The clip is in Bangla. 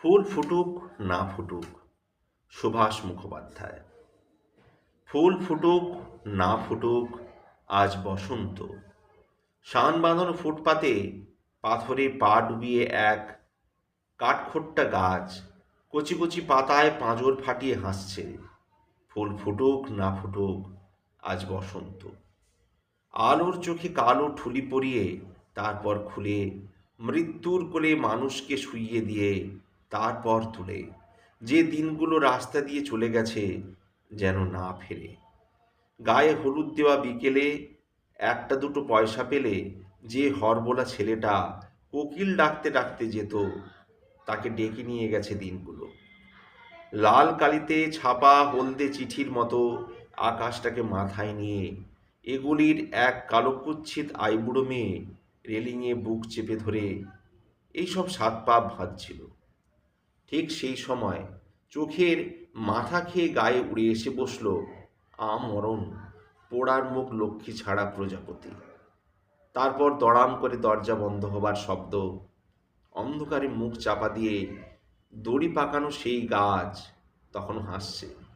ফুল ফুটুক, না ফুটুক, সুভাষ মুখোপাধ্যায়। ফুল ফুটুক, না ফুটুক, আজ বসন্ত। শান বাঁধানো ফুটপাতে পাথরে পা ডুবিয়ে এক কাঠখোট্টা গাছ কচি কচি পাতায় পাঁজর ফাটিয়ে হাসছে। ফুল ফুটুক, না ফুটুক, আজ বসন্ত। আলোর চোখে কালো ঠুলি পরিয়ে তারপর খুলে মৃত্যুর কোলে মানুষকে শুইয়ে দিয়ে তারপর তুলে যে দিনগুলো রাস্তা দিয়ে চলে গেছে যেন না ফেরে। গায়ে হলুদ দেওয়া বিকেলে একটা দুটো পয়সা পেলে যে হরবোলা ছেলেটা কোকিল ডাকতে ডাকতে যেত, তাকে ডেকে নিয়ে গেছে দিনগুলো। লাল কালিতে ছাপা হলদে চিঠির মতো আকাশটাকে মাথায় নিয়ে এগুলির এক কালোকুচ্ছিত আইবুড়ো মেয়ে রেলিংয়ে বুক চেপে ধরে, এইসব সাত পাপ ভাজছিল ঠিক সেই সময় চোখের মাথা খেয়ে গায়ে উড়ে এসে বসল আমরণ, পোড়ার মুখ লক্ষ্মী ছাড়া প্রজাপতি। তারপর দড়াম করে দরজা বন্ধ হবার শব্দ, অন্ধকারে মুখ চাপা দিয়ে দড়ি পাকানো সেই গাছ তখন হাসছে।